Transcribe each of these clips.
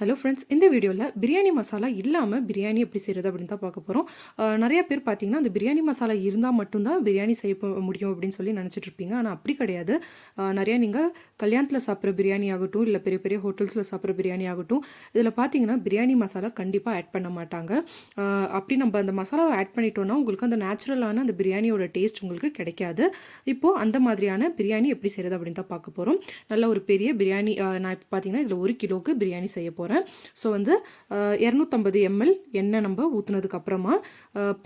Hello friends இந்த வீடியோவில் பிரியாணி மசாலா இல்லாமல் பிரியாணி எப்படி செய்கிறது அப்படின்னு தான் பார்க்க போகிறோம் நிறைய பேர் பார்த்தீங்கன்னா அந்த பிரியாணி மசாலா இருந்தால் மட்டும்தான் பிரியாணி செய்ய முடியும் அப்படின்னு சொல்லி நினச்சிட்ருப்பீங்க ஆனால் அப்படி கிடையாது. நிறையா நீங்கள் கல்யாணத்தில் சாப்பிட்ற பிரியாணி ஆகட்டும் இல்லை பெரிய பெரிய ஹோட்டல்ஸில் சாப்பிட்ற பிரியாணி ஆகட்டும் இதில் பார்த்தீங்கன்னா பிரியாணி மசாலா கண்டிப்பாக ஆட் பண்ண மாட்டாங்க. அப்படி நம்ம அந்த மசாலாவை ஆட் பண்ணிட்டோம்னா உங்களுக்கு அந்த நேச்சுரலான அந்த பிரியாணியோட டேஸ்ட் உங்களுக்கு கிடைக்காது. இப்போது அந்த மாதிரியான பிரியாணி எப்படி செய்கிறது அப்படின்னு தான் பார்க்க போகிறோம் நல்ல ஒரு பெரிய பிரியாணி நான் இப்போ பார்த்தீங்கன்னா இதில் ஒரு கிலோவுக்கு பிரியாணி செய்ய போகிறேன் ஸோ வந்து இரநூத்தம்பது எம்எல் எண்ணெய் நம்ம ஊற்றுனதுக்கு அப்புறமா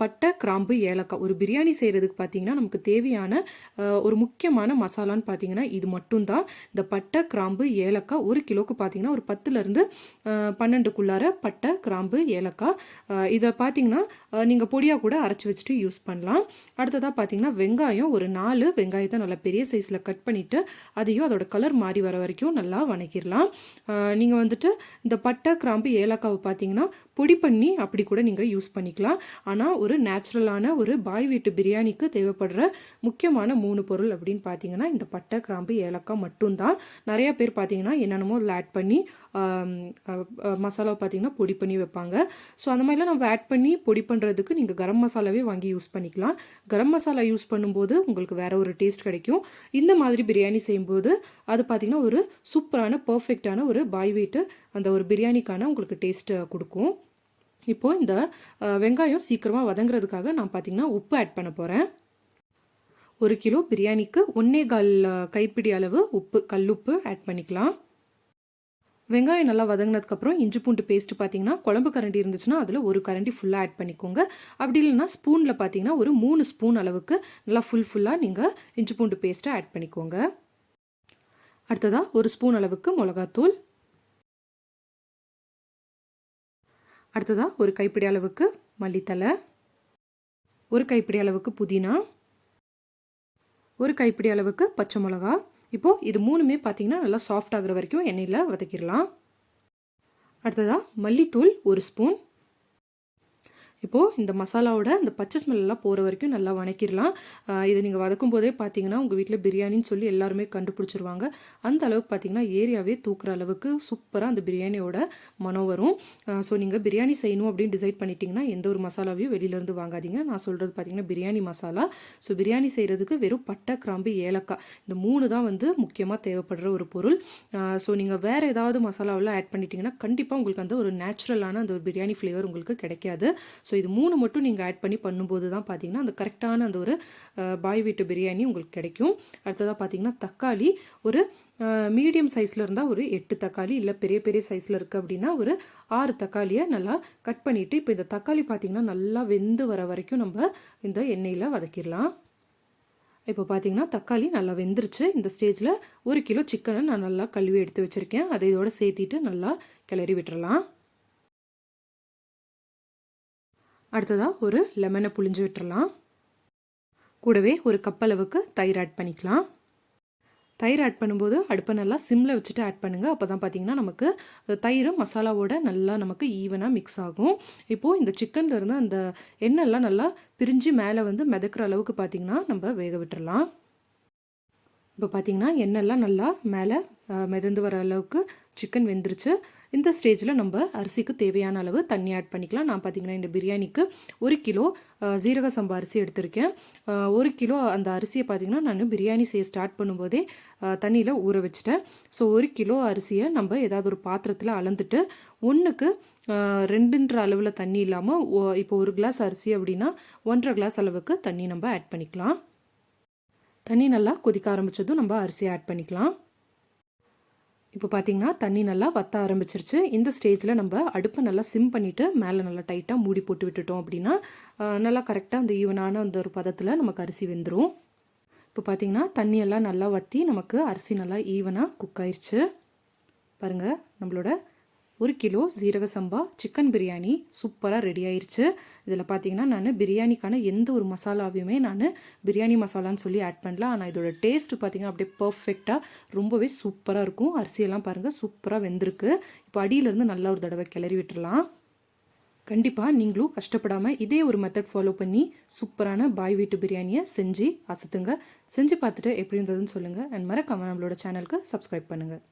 பட்டை கிராம்பு ஏலக்காய் ஒரு பிரியாணி செய்கிறதுக்கு பார்த்தீங்கன்னா நமக்கு தேவையான ஒரு முக்கியமான மசாலான்னு பார்த்தீங்கன்னா இது மட்டும்தான். இந்த பட்டை கிராம்பு ஏலக்காய் ஒரு கிலோவுக்கு பார்த்தீங்கன்னா ஒரு பத்துலேருந்து பன்னெண்டுக்குள்ளார பட்டை கிராம்பு ஏலக்காய் இதை பார்த்தீங்கன்னா நீங்கள் பொடியாக கூட அரைச்சி வச்சுட்டு யூஸ் பண்ணலாம். அடுத்ததாக பார்த்தீங்கன்னா வெங்காயம் ஒரு நாலு வெங்காயத்தை நல்லா பெரிய சைஸில் கட் பண்ணிவிட்டு அதையும் அதோட கலர் மாறி வர வரைக்கும் நல்லா வணக்கிடலாம். நீங்கள் வந்துட்டு இந்த பட்டை கிராம்பு ஏலக்காவை பார்த்தீங்கன்னா பொடி பண்ணி அப்படி கூட நீங்கள் யூஸ் பண்ணிக்கலாம். ஆனால் ஒரு நேச்சுரலான ஒரு பாய் வீட்டு பிரியாணிக்கு தேவைப்படுற முக்கியமான மூணு பொருள் அப்படின்னு பார்த்தீங்கன்னா இந்த பட்டை கிராம்பு ஏலக்காய் மட்டும்தான். நிறைய பேர் பார்த்தீங்கன்னா என்னென்னமோ ஆட் பண்ணி மசாலாவை பார்த்திங்கன்னா பொடி பண்ணி வைப்பாங்க. ஸோ அந்த மாதிரிலாம் நம்ம ஆட் பண்ணி பொடி பண்ணுறதுக்கு நீங்கள் கரம் மசாலாவே வாங்கி யூஸ் பண்ணிக்கலாம். கரம் மசாலா யூஸ் பண்ணும்போது உங்களுக்கு வேறு ஒரு டேஸ்ட் கிடைக்கும். இந்த மாதிரி பிரியாணி செய்யும்போது அது பார்த்தீங்கன்னா ஒரு சூப்பரான பர்ஃபெக்டான ஒரு பாய் வெயிட்டு அந்த ஒரு பிரியாணிக்கான உங்களுக்கு டேஸ்ட்டை கொடுக்கும். இப்போது இந்த வெங்காயம் சீக்கிரமாக வதங்குறதுக்காக நான் பார்த்தீங்கன்னா உப்பு ஆட் பண்ண போகிறேன் ஒரு கிலோ பிரியாணிக்கு ஒன்னே கால் கைப்பிடி அளவு உப்பு கல்லுப்பு ஆட் பண்ணிக்கலாம். வெங்காயம் நல்லா வதங்கினதுக்கப்புறம் இஞ்சி பூண்டு பேஸ்ட் பார்த்தீங்கன்னா குழம்பு கரண்டி இருந்துச்சுன்னா அதில் ஒரு கரண்டி ஃபுல்லாக ஆட் பண்ணிக்கோங்க. அப்படி இல்லைன்னா ஸ்பூனில் பார்த்தீங்கன்னா ஒரு மூணு ஸ்பூன் அளவுக்கு நல்லா ஃபுல் ஃபுல்லாக நீங்கள் இஞ்சி பூண்டு பேஸ்ட்டை ஆட் பண்ணிக்கோங்க. அடுத்ததாக ஒரு ஸ்பூன் அளவுக்கு மிளகாத்தூள். அடுத்ததாக ஒரு கைப்பிடி அளவுக்கு மல்லித்தலை ஒரு கைப்பிடி அளவுக்கு புதினா. ஒரு கைப்பிடி அளவுக்கு பச்சை மிளகா. இப்போது இது மூணுமே பார்த்தீங்கன்னா நல்லா சாஃப்ட் ஆகிற வரைக்கும் எண்ணெயில் வதக்கிடலாம். அடுத்ததாக மல்லித்தூள் ஒரு ஸ்பூன் இப்போது இந்த மசாலாவோட இந்த பச்சை ஸ்மெல்லாம் போகிற வரைக்கும் நல்லா வணக்கிடலாம். இதை இது நீங்கள் வதக்கும் போதே பார்த்தீங்கன்னா உங்கள் வீட்டில் பிரியாணின்னு சொல்லி எல்லாருமே கண்டுபிடிச்சிருவாங்க. அந்த அளவுக்கு பார்த்தீங்கன்னா ஏரியாவே தூக்குற அளவுக்கு சூப்பராக அந்த பிரியாணியோட மனம் வரும். ஸோ நீங்கள் பிரியாணி செய்யணும் அப்படின்னு டிசைட் பண்ணிட்டீங்கன்னா எந்த ஒரு மசாலாவையும் வெளியிலேருந்து வாங்காதீங்க. நான் சொல்கிறது பார்த்தீங்கன்னா பிரியாணி மசாலா. ஸோ பிரியாணி செய்கிறதுக்கு வெறும் பட்டை கிராம்பு ஏலக்காய் இந்த மூணு தான் வந்து முக்கியமாக தேவைப்படுற ஒரு பொருள். ஸோ நீங்கள் வேறு ஏதாவது மசாலாவெல்லாம் ஆட் பண்ணிட்டீங்கன்னா கண்டிப்பாக உங்களுக்கு அந்த ஒரு நேச்சுரலான அந்த ஒரு பிரியாணி ஃப்ளேவர் உங்களுக்கு கிடைக்காது. ஸோ இது மூணு மட்டும் நீங்கள் ஆட் பண்ணி பண்ணும்போது தான் பார்த்தீங்கன்னா அந்த கரெக்டான அந்த ஒரு பாய் வீட்டு பிரியாணி உங்களுக்கு கிடைக்கும். அடுத்ததாக பார்த்தீங்கன்னா தக்காளி ஒரு மீடியம் சைஸில் இருந்தால் ஒரு எட்டு தக்காளி இல்லை பெரிய பெரிய சைஸில் இருக்குது அப்படின்னா ஒரு ஆறு தக்காளியை நல்லா கட் பண்ணிவிட்டு இப்போ இந்த தக்காளி பார்த்தீங்கன்னா நல்லா வெந்து வர வரைக்கும் நம்ம இந்த எண்ணெயில் வதக்கிடலாம். இப்போ பார்த்தீங்கன்னா தக்காளி நல்லா வெந்துருச்சு. இந்த ஸ்டேஜில் ஒரு கிலோ சிக்கனை நான் நல்லா கழுவி எடுத்து வச்சுருக்கேன். அதை இதோட சேர்த்திட்டு நல்லா கிளறி விட்டுறலாம். அடுத்ததாக ஒரு லெமனை புழிஞ்சு விட்டுறலாம். கூடவே ஒரு கப் அளவுக்கு தயிர் ஆட் பண்ணிக்கலாம். தயிர் ஆட் பண்ணும்போது அடுப்பை நல்லா சிம்மில் வச்சுட்டு ஆட் பண்ணுங்கள் அப்போ தான் பார்த்தீங்கன்னா நமக்கு தயிர் மசாலாவோட நல்லா நமக்கு ஈவனாக மிக்ஸ் ஆகும். இப்போது இந்த சிக்கன்ல இருந்து அந்த எண்ணெய்லாம் நல்லா பிரிஞ்சு மேலே வந்து மிதக்கிற அளவுக்கு பார்த்தீங்கன்னா நம்ம வேக விட்டுறலாம். இப்போ பார்த்தீங்கன்னா எண்ணெய்லாம் நல்லா மேலே மிதந்து வர அளவுக்கு சிக்கன் வெந்துருச்சு. இந்த ஸ்டேஜில் நம்ம அரிசிக்கு தேவையான அளவு தண்ணி ஆட் பண்ணிக்கலாம். நான் பார்த்தீங்கன்னா இந்த பிரியாணிக்கு ஒரு கிலோ ஜீரக சம்பா அரிசி எடுத்திருக்கேன். ஒரு கிலோ அந்த அரிசியை பார்த்தீங்கன்னா நான் பிரியாணி செய்ய ஸ்டார்ட் பண்ணும்போதே தண்ணியில் ஊற வச்சுட்டேன். ஸோ ஒரு கிலோ அரிசியை நம்ம ஏதாவது ஒரு பாத்திரத்தில் அளந்துட்டு ஒன்றுக்கு ரெண்டுன்ற அளவில் தண்ணி இல்லாமல் இப்போ ஒரு கிளாஸ் அரிசி அப்படின்னா ஒன்றரை கிளாஸ் அளவுக்கு தண்ணி நம்ம ஆட் பண்ணிக்கலாம். தண்ணி நல்லா கொதிக்க ஆரம்பிச்சதும் நம்ம அரிசியை ஆட் பண்ணிக்கலாம். இப்போ பார்த்தீங்கன்னா தண்ணி நல்லா வத்த ஆரம்பிச்சிருச்சு. இந்த ஸ்டேஜில் நம்ம அடுப்பை நல்லா சிம் பண்ணிவிட்டு மேலே நல்லா டைட்டாக மூடி போட்டு விட்டுட்டோம் அப்படின்னா நல்லா கரெக்டாக அந்த ஈவனான அந்த ஒரு பதத்தில் நமக்கு அரிசி வெந்துடும் இப்போ பார்த்தீங்கன்னா தண்ணியெல்லாம் நல்லா வற்றி நமக்கு அரிசி நல்லா ஈவனாக குக் ஆயிடுச்சு பாருங்கள் நம்மளோட ஒரு கிலோ ஜீரக சம்பா சிக்கன் பிரியாணி சூப்பராக ரெடி ஆயிடுச்சு இதில் பார்த்தீங்கன்னா நான் பிரியாணிக்கான எந்த ஒரு மசாலாவையுமே நான் பிரியாணி மசாலான்னு சொல்லி ஆட் பண்ணல. ஆனால் இதோட டேஸ்ட் பார்த்தீங்கன்னா அப்படியே பர்ஃபெக்டாக ரொம்பவே சூப்பராக இருக்கும். அரிசியெல்லாம் பாருங்கள் சூப்பராக வெந்திருக்கு. இப்போ அடியிலேருந்து நல்லா ஒரு தடவை கிளறி விட்டுடலாம். கண்டிப்பாக நீங்களும் கஷ்டப்படாமல் இதே ஒரு மெத்தட் ஃபாலோ பண்ணி சூப்பரான பாய் வீட்டு பிரியாணியை செஞ்சு அசத்துங்க. செஞ்சு பார்த்துட்டு எப்படி இருந்ததுன்னு சொல்லுங்கள் அண்ட் மறக்காமல் நம்மளோட சேனலுக்கு சப்ஸ்கிரைப் பண்ணுங்கள்